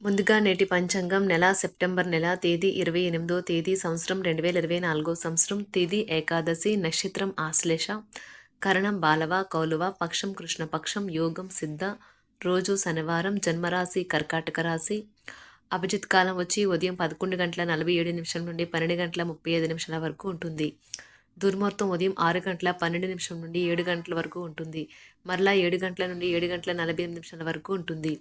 ముందుగా నేటి పంచాంగం నెల సెప్టెంబర్ నెల తేదీ ఇరవై ఎనిమిదో తేదీ సంవత్సరం రెండు వేల ఇరవై నాలుగో సంవత్సరం తేదీ ఏకాదశి నక్షత్రం ఆశ్లేష కరణం బాలవ కౌలువ పక్షం కృష్ణపక్షం యోగం సిద్ధ రోజు శనివారం జన్మరాశి కర్కాటక రాశి. అభిజిత్ కాలం వచ్చి ఉదయం పదకొండు గంటల నలభై ఏడు నిమిషం నుండి పన్నెండు గంటల ముప్పై ఐదు నిమిషాల వరకు ఉంటుంది. దుర్ముహూర్తం ఉదయం ఆరు గంటల పన్నెండు నిమిషం నుండి ఏడు గంటల వరకు ఉంటుంది. మరలా ఏడు గంటల నుండి ఏడు గంటల నలభై ఎనిమిది నిమిషాల వరకు ఉంటుంది.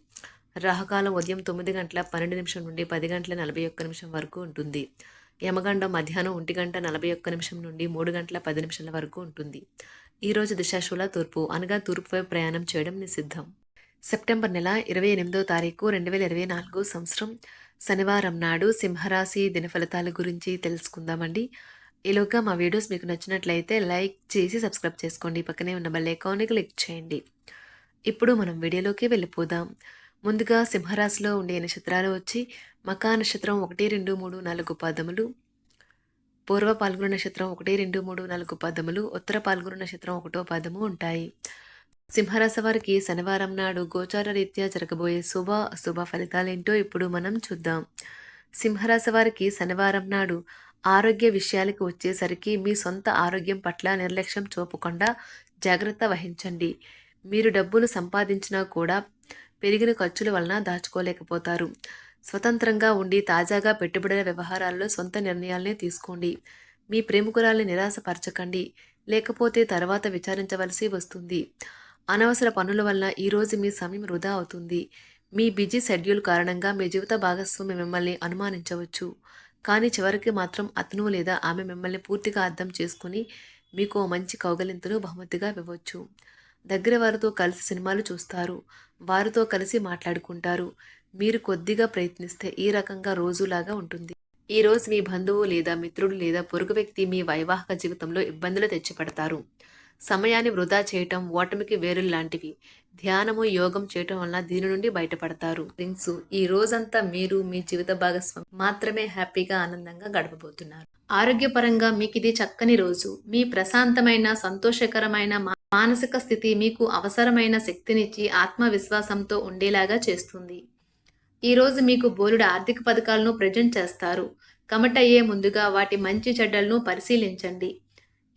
రాహకాలం ఉదయం తొమ్మిది గంటల పన్నెండు నిమిషం నుండి పది గంటల నలభై ఒక్క నిమిషం వరకు ఉంటుంది. యమగండం మధ్యాహ్నం ఒంటి గంట నలభై ఒక్క నిమిషం నుండి మూడు గంటల పది నిమిషాల వరకు ఉంటుంది. ఈరోజు దిశాశూల తూర్పు అనగా తూర్పు వైపు ప్రయాణం చేయడం నిషిద్ధం. సెప్టెంబర్ నెల ఇరవై ఎనిమిదో తారీఖు రెండు వేల ఇరవై నాలుగు సంవత్సరం శనివారం నాడు సింహరాశి దినఫలితాల గురించి తెలుసుకుందామండి. ఈలోగా మా వీడియోస్ మీకు నచ్చినట్లయితే లైక్ చేసి సబ్స్క్రైబ్ చేసుకోండి. పక్కనే ఉన్న బెల్ ఐకాన్ని క్లిక్ చేయండి. ఇప్పుడు మనం వీడియోలోకి వెళ్ళిపోదాం. ముందుగా సింహరాశిలో ఉండే నక్షత్రాలు వచ్చి మకా నక్షత్రం ఒకటి రెండు మూడు నాలుగు పదములు పూర్వ పాల్గొన నక్షత్రం ఒకటి రెండు మూడు నాలుగు పదములు ఉత్తర పాల్గొన నక్షత్రం ఒకటో పదము ఉంటాయి. సింహరాశి వారికి శనివారం నాడు గోచార రీత్యా జరగబోయే శుభ అశుభ ఫలితాలేంటో ఇప్పుడు మనం చూద్దాం. సింహరాశి వారికి శనివారం నాడు ఆరోగ్య విషయాలకు వచ్చేసరికి మీ సొంత ఆరోగ్యం పట్ల నిర్లక్ష్యం చూపకుండా జాగ్రత్త వహించండి. మీరు డబ్బును సంపాదించినా కూడా పెరిగిన ఖర్చుల వలన దాచుకోలేకపోతారు. స్వతంత్రంగా ఉండి తాజాగా పెట్టుబడుల వ్యవహారాల్లో సొంత నిర్ణయాలనే తీసుకోండి. మీ ప్రేమికురాల్ని నిరాశపరచకండి. లేకపోతే తర్వాత విచారించవలసి వస్తుంది. అనవసర పనుల వలన ఈరోజు మీ సమయం వృధా అవుతుంది. మీ బిజీ షెడ్యూల్ కారణంగా మీ జీవిత భాగస్వామి మిమ్మల్ని అనుమానించవచ్చు. కానీ చివరికి మాత్రం అతను లేదా ఆమె మిమ్మల్ని పూర్తిగా అర్థం చేసుకుని మీకు మంచి కౌగలింతను బహుమతిగా ఇవ్వవచ్చు దగ్గర వారితో కలిసి సినిమాలు చూస్తారు. వారితో కలిసి మాట్లాడుకుంటారు. మీరు కొద్దిగా ప్రయత్నిస్తే ఈ రకంగా రోజులాగా ఉంటుంది. ఈ రోజు మీ బంధువు లేదా మిత్రుడు లేదా పొరుగు వ్యక్తి మీ వైవాహిక జీవితంలో ఇబ్బందులు తెచ్చిపెడతారు. సమయాన్ని వృధా చేయటం ఓటమికి వేరు లాంటివి. ధ్యానము యోగం చేయటం వల్ల దీని నుండి బయటపడతారు. థింగ్స్. ఈ రోజంతా మీరు మీ జీవిత భాగస్వామి మాత్రమే హ్యాపీగా ఆనందంగా గడపబోతున్నారు. ఆరోగ్యపరంగా మీకు ఇది చక్కని రోజు. మీ ప్రశాంతమైన సంతోషకరమైన మానసిక స్థితి మీకు అవసరమైన శక్తినిచ్చి ఆత్మవిశ్వాసంతో ఉండేలాగా చేస్తుంది. ఈరోజు మీకు బోలుడు ఆర్థిక పథకాలను ప్రజెంట్ చేస్తారు. కమటయ్యే ముందుగా వాటి మంచి చెడ్డలను పరిశీలించండి.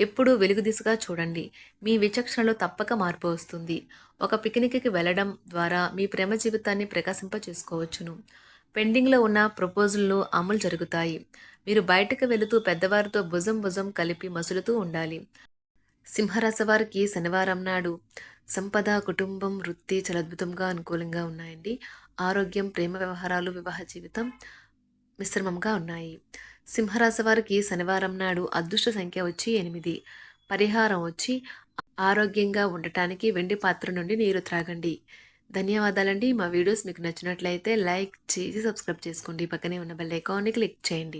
ఎప్పుడూ వెలుగు దిశగా చూడండి. మీ విచక్షణలో తప్పక మార్పు వస్తుంది. ఒక పిక్నిక్కి వెళ్ళడం ద్వారా మీ ప్రేమ జీవితాన్ని ప్రకాశింప చేసుకోవచ్చును పెండింగ్లో ఉన్న ప్రపోజల్లు అమలు జరుగుతాయి. మీరు బయటకు వెళుతూ పెద్దవారితో భుజం భుజం కలిపి మసులుతూ ఉండాలి. సింహరాశి వారికి శనివారం నాడు సంపద కుటుంబం వృత్తి చాలా అద్భుతంగా అనుకూలంగా ఉన్నాయండి. ఆరోగ్యం ప్రేమ వ్యవహారాలు వివాహ జీవితం మిశ్రమంగా ఉన్నాయి. సింహరాశి వారికి శనివారం నాడు అదృష్ట సంఖ్య వచ్చి ఎనిమిది. పరిహారం వచ్చి ఆరోగ్యంగా ఉండటానికి వెండి పాత్ర నుండి నీరు త్రాగండి. ధన్యవాదాలండి. మా వీడియోస్ మీకు నచ్చినట్లయితే లైక్ చేసి సబ్స్క్రైబ్ చేసుకోండి. పక్కనే ఉన్న బెల్ ఐకాన్ని క్లిక్ చేయండి.